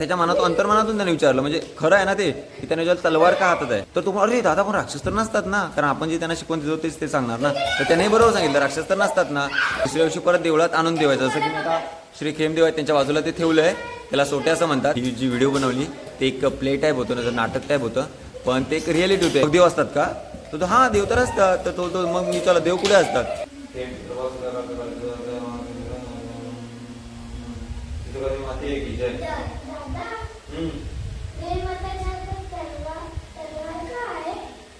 त्याच्या मनात अंतर्मनातून त्याने विचारलं. म्हणजे खरं आहे ना ते की त्याने जेव्हा तलवार का हातात आहे? तर तुम्हाला अरे दादा पण राक्षस तर नसतात ना. कारण आपण जे त्यांना शिकवून देतो तेच ते सांगणार ना. तर त्याने बरोबर सांगितलं राक्षस तर नसतात ना. दुसऱ्या दिवशी परत देवळात आणून देवायचं. जसं की आता श्री खेमदेव आहे त्यांच्या बाजूला ते ठेवलं आहे. त्याला सोटे असं म्हणतात. ही जी व्हिडिओ बनवली ते एक प्ले टाईप होतं ना नाटक टाईप होतं. पण ते एक रिअलिटी होते. देव असतात का? तर तो हा देव तर असतात. तर तो तो मग मी चला देव कुठे असतात? ते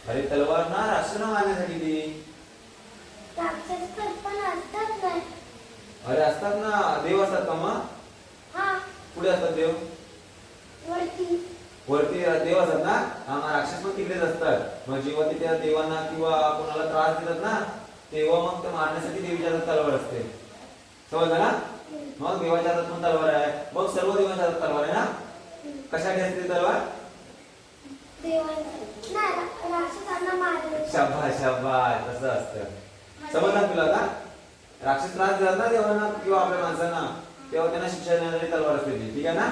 अरे तलवार ना राक्षस मारण्यासाठी ती. अरे असतात ना देव असतात का मग? कुठे पुढे असतात देव? वरती देव असतात ना? हा मग राक्षस पण तिकडेच असतात. मग जेव्हा ते त्या देवांना किंवा कोणाला त्रास देतात ना तेव्हा मग ते मारण्यासाठी देवीच्या हातात तलवार असते. समजलं ना? मग देवाच्या हातात पण तलवार आहे. मग सर्व देवांच्या हातात तलवार आहे ना? कशासाठी असते तलवार? देवांचं नाही रा- तसं असतं. समजलं तुला आता? राक्षस त्रास देतात ना देवांना किंवा आपल्या माणसांना? तेव्हा त्यांना शिक्षा देणारी तलवार असते ठीक आहे ना?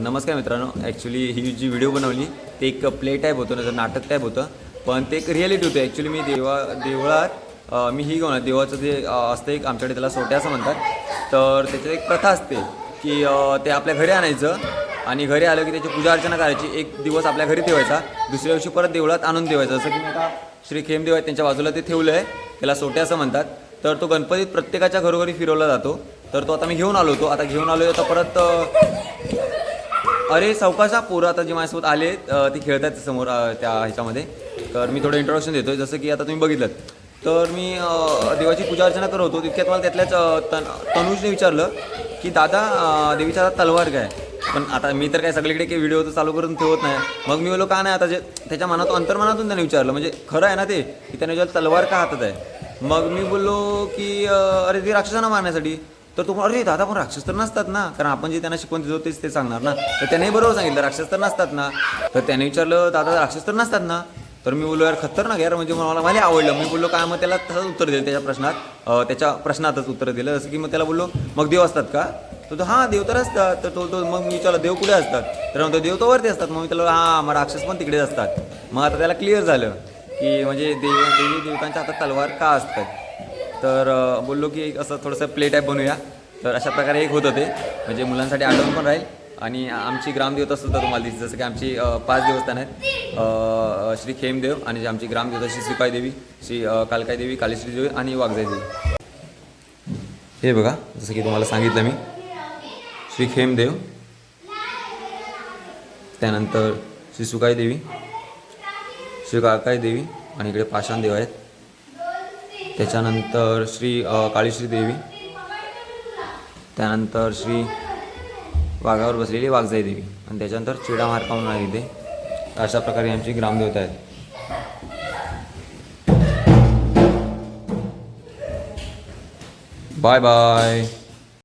नमस्कार मित्रांनो. ॲक्च्युली ही जी व्हिडिओ बनवली ते एक प्ले टाईप होतं ना नाटक टाईप होतं. पण ते एक रिॲलिटी होतं. ॲक्च्युली मी देवा देवळात मी ही घेऊन देवाचं जे असतं एक आमच्याकडे त्याला सोट्या असं म्हणतात. तर त्याच्यात एक प्रथा असते. की ते आपल्या घरी आणायचं आणि घरी आलं की त्याची पूजा अर्चना करायची. एक दिवस आपल्या घरी ठेवायचा दुसऱ्या दिवशी परत देवळात आणून ठेवायचं. जसं की मी आता श्री खेमदेव आहे त्यांच्या बाजूला ते ठेवलं आहे त्याला सोटे असं म्हणतात. तर तो गणपतीत प्रत्येकाच्या घरोघरी फिरवला जातो. तर तो आता मी घेऊन आलो होतो. आता घेऊन आलो आता परत अरे सावकाशा पोरं आता जे माझ्यासोबत आले ते खेळत आहेत समोर त्या ह्याच्यामध्ये. तर मी थोडं इंट्रोडक्शन देतोय. जसं की आता तुम्ही बघितलं तर मी देवाची पूजा अर्चना करत होतो. तितक्यात मला त्यातल्याच तन तनुजने विचारलं की दादा देवीच्या हातात तलवार काय? पण आता मी तर काय सगळीकडे काही व्हिडिओ तर चालू करून ठेवत नाही. मग मी बोलो का नाही आता जे त्याच्या मनात अंतर्मनातून त्याने विचारलं. म्हणजे खरं आहे ना ते की त्याने विचारलं तलवार का हातात आहे? मग मी बोललो की अरे ते राक्षसांना मारण्यासाठी. तर तो अरे दादा पण राक्षस तर नसतात ना. कारण आपण जे त्यांना शिकवून देतो तेच ते सांगणार ना. तर त्याने बरोबर सांगितलं राक्षस तर नसतात ना. तर त्याने विचारलं दादा राक्षस तर नसतात ना. तर मी बोललो यार खतरनाक यार म्हणजे मला मला आवडलं. मी बोललो काय मग त्याला तसंच उत्तर दिलं त्याच्या प्रश्नात? त्याच्या प्रश्नातच उत्तर दिलं. जसं की मग त्याला बोललो मग देव असतात का? तर तो हां देव तर असतात. तर तो तो मग मी विचारलं देव कुठे असतात? तर म्हणतो देव तो वरती असतात. मग मी त्याला हां मग राक्षस पण तिकडेच असतात. मग आता त्याला क्लिअर झालं की म्हणजे देव देवी देवतांच्या हातात तलवार का असतात? तर बोललो की असं थोडंसं प्ले टाईप बनवूया तर अशा प्रकारे एक होतं ते. म्हणजे मुलांसाठी आठवण पण राहील. आणि आमची ग्रामदेवता सुद्धा तुम्हाला दिसते जसं की आमची पाच देवस्थान आहेत. श्री खेमदेव आणि जे आमची ग्रामदेवता श्री सुकाई देवी श्री कालकाई देवी कालीश्री देवी आणि वाघजाई देवी हे बघा जसं की तुम्हाला सांगितलं मी. श्री खेमदेव त्यानंतर श्री सुकाई देवी श्री काळकाई देवी आणि इकडे पाषाण देव आहेत. त्याच्यानंतर श्री काळीश्री देवी त्यानंतर श्री वाघावर बसलेली वाघजाई देवी. आणि त्याच्यानंतर चिडा मारका म्हणून आहे इथे. अशा प्रकारे आमची ग्रामदेवता आहेत. Bye bye